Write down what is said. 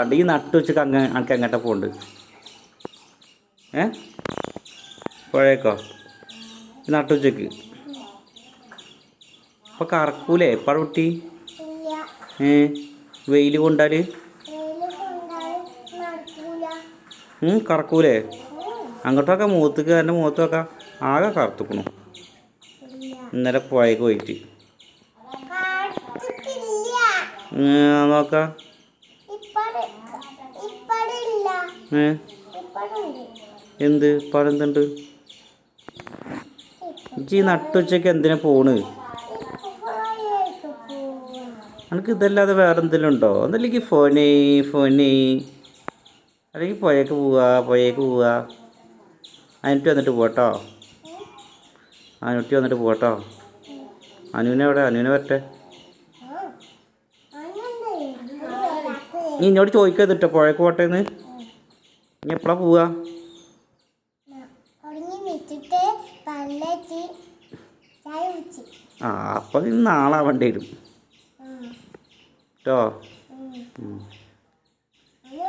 പണ്ട് ഈ നട്ടു വെച്ചൊക്കെ അങ്ങ് അനക്ക് എങ്ങോട്ടെ പോണ്ട്. ഏ? പുഴയേക്കോ? ഈ നട്ടു വെച്ചേക്ക്? അപ്പൊ കറക്കൂലേ? എപ്പോഴും കുട്ടി? ഏ? വെയിൽ കൊണ്ടാൽ കറക്കൂലേ? അങ്ങോട്ടൊക്കെ മൂത്തേക്ക് എന്റെ മൂത്തൊക്കെ ആകെ കറുത്തുക്കണു. ഇന്നലെ പുഴയ്ക്ക് പോയിട്ട്. നോക്കാം. ഏ? എന്ത് പഴന്തുണ്ട് എന്തുണ്ട് ഈ നട്ടുച്ചയ്ക്ക് എന്തിനാ പോണ്? എനിക്ക് ഇതല്ലാതെ വേറെ എന്തെങ്കിലും ഉണ്ടോ? ഒന്നല്ലെങ്കിൽ ഫോനെ ഫോനെ അല്ലെങ്കിൽ പുഴയ്ക്ക് പോവുക പുഴയ്ക്ക് പോവുക അനുട്ടി വന്നിട്ട് പോട്ടോ അനുട്ടി വന്നിട്ട് പോട്ടോ അനുവിനെ എവിടെ? അനുവിനെ വരട്ടെ. നീ എന്നോട് ചോദിക്കാതിട്ടോ പുഴയ്ക്ക് പോട്ടേന്ന്. നീ എപ്പോഴാ പോവുക? ആ അപ്പം നാളാവേണ്ടി വരും. കേട്ടോ.